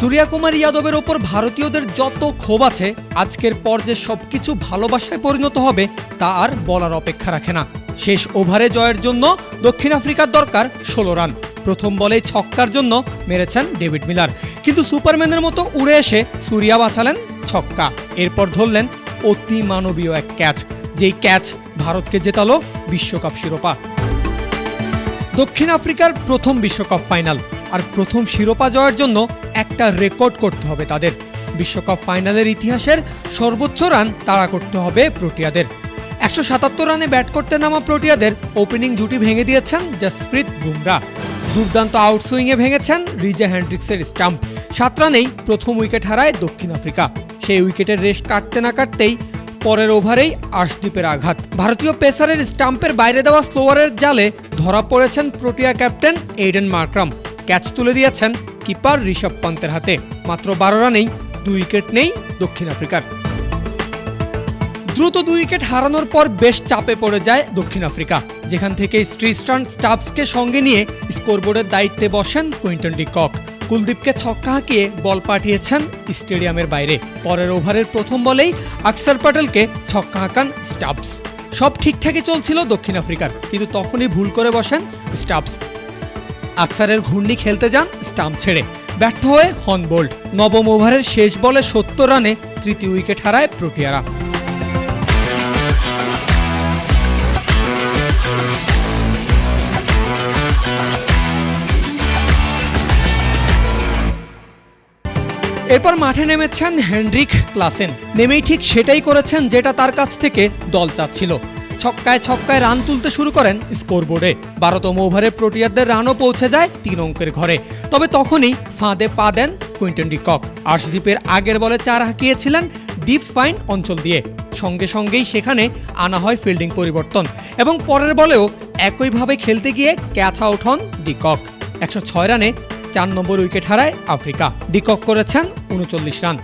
সূর্যা কুমার যাদবের ওপর ভারতীয়দের যত ক্ষোভ আছে, আজকের পর যে সবকিছু ভালোবাসায় পরিণত হবে, তা আর বলার অপেক্ষা রাখে না। শেষ ওভারে জয়ের জন্য দক্ষিণ আফ্রিকার দরকার ষোলো রান। প্রথম বলেই ছক্কার জন্য মেরেছেন ডেভিড মিলার। কিন্তু সুপারম্যানের মতো উড়ে এসে সূর্যা বাঁচালেন ছক্কা। এরপর ধরলেন অতি মানবীয় এক ক্যাচ। যেই ক্যাচ ভারতকে জেতালো বিশ্বকাপ শিরোপা। দক্ষিণ আফ্রিকার প্রথম বিশ্বকাপ ফাইনাল। আর প্রথম শিরোপা জয়ের জন্য একটা রেকর্ড করতে হবে তাদের। বিশ্বকাপ ফাইনালের ইতিহাসের সর্বোচ্চ রান তাড়া করতে হবে প্রোটিয়াদের। একশো সাতাত্তর রানে ব্যাট করতে নামা প্রোটিয়াদের ওপেনিং জুটি ভেঙে দিয়েছেন জসপ্রীত বুমরা। দুর্দান্ত আউটসুইংয়ে ভেঙেছেন রিজা হ্যান্ড্রিক্সের স্টাম্প। সাত রানেই প্রথম উইকেট হারায় দক্ষিণ আফ্রিকা। সেই উইকেটের রেশ কাটতে না কাটতেই পরের ওভারেই আশদীপের আঘাত। ভারতীয় পেসারের স্টাম্পের বাইরে দেওয়া স্লোয়ারের জালে ধরা পড়েছেন Protea captain Aiden Markram. Catch তুলে দিয়েছেন কিপার ঋষভ পন্তের হাতে। মাত্র বারো রানেই দুই উইকেট নেই দক্ষিণ আফ্রিকার। দ্রুত দুই উইকেট হারানোর পর বেশ চাপে পড়ে যায় দক্ষিণ আফ্রিকা। যেখান থেকে স্ট্রিস্টান স্টাফসকে সঙ্গে নিয়ে স্কোরবোর্ডের দায়িত্বে বসেন কুইন্টন ডিকক কুলদীপকে ছক্কা হাঁকিয়ে বল পাঠিয়েছেন স্টেডিয়ামের বাইরে। পরের ওভারের প্রথম বলেই আকসার প্যাটেলকে ছক্কা হাঁকান স্টাফস সব ঠিকঠাকই চলছিল দক্ষিণ আফ্রিকার, কিন্তু তখনই ভুল করে বসেন স্টাফস আকসারের ঘূর্ণি খেলতে যান স্টাম্প ছেড়ে। ব্যর্থ হয়ে হন বোল্ড নবম ওভারের শেষ বলে সত্তর রানে তৃতীয় উইকেট হারায় প্রোটিয়ারা। এরপর মাঠে নেমেছেন হেনরিক ক্লাসেন। নেমেই ঠিক সেটাই করেছেন যেটা তার কাছ থেকে দল চাচ্ছিল। ছক্কায় ছক্কায় রান তুলতে শুরু করেন। স্কোরবোর্ডে বারোতম ওভারে প্রোটিয়ারদের রানও পৌঁছে যায় তিন অঙ্কের ঘরে। তবে তখনই ফাঁদে পা দেন কুইন্টন ডিকক আর্শদীপের আগের বলে চার হাঁকিয়েছিলেন ডিপ ফাইন অঞ্চল দিয়ে। সঙ্গে সঙ্গেই সেখানে আনা হয় ফিল্ডিং পরিবর্তন এবং পরের বলেও একইভাবে খেলতে গিয়ে ক্যাচ আউট হন ডিকক একশো ছয় রানে চার নম্বর উইকেট হারায় আফ্রিকা। ডিকক করেছেন উনচল্লিশ রান।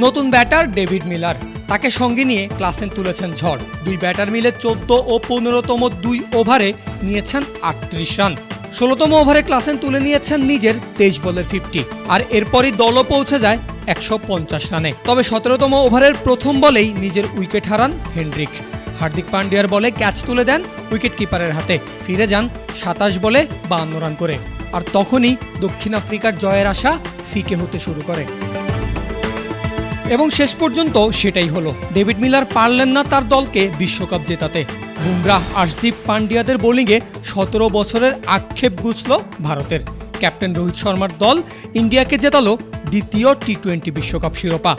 নতুন ব্যাটার ডেভিড মিলার। তাকে সঙ্গে নিয়ে ক্লাসেন তুলেছেন ঝড়। দুই ব্যাটার মিলে চোদ্দ ও পনেরোতম দুই ওভারে নিয়েছেন আটত্রিশ রান। ষোলোতম ওভারে ক্লাসেন তুলে নিয়েছেন নিজের তেইশ বলের ফিফটি। আর এরপরই দলও পৌঁছে যায় একশো পঞ্চাশ রানে। তবে সতেরোতম ওভারের প্রথম বলেই নিজের উইকেট হারান হেনরিক। হার্দিক পান্ডিয়ার বলে ক্যাচ তুলে দেন উইকেট কিপারের হাতে। ফিরে যান সাতাশ বলে বাহান্ন রান করে। আর তখনই দক্ষিণ আফ্রিকার জয়ের আশা ফিকে হতে শুরু করে। এবং শেষ পর্যন্ত সেটাই হলো। ডেভিড মিলার পারলেন না তার দলকে বিশ্বকাপ জেতাতে। বুমরাহ আশদীপ পান্ডিয়াদের বোলিংয়ে সতেরো বছরের আক্ষেপ গুছল ভারতের। ক্যাপ্টেন রোহিত শর্মার দল ইন্ডিয়াকে জেতালো দ্বিতীয় টি টোয়েন্টি বিশ্বকাপ শিরোপা।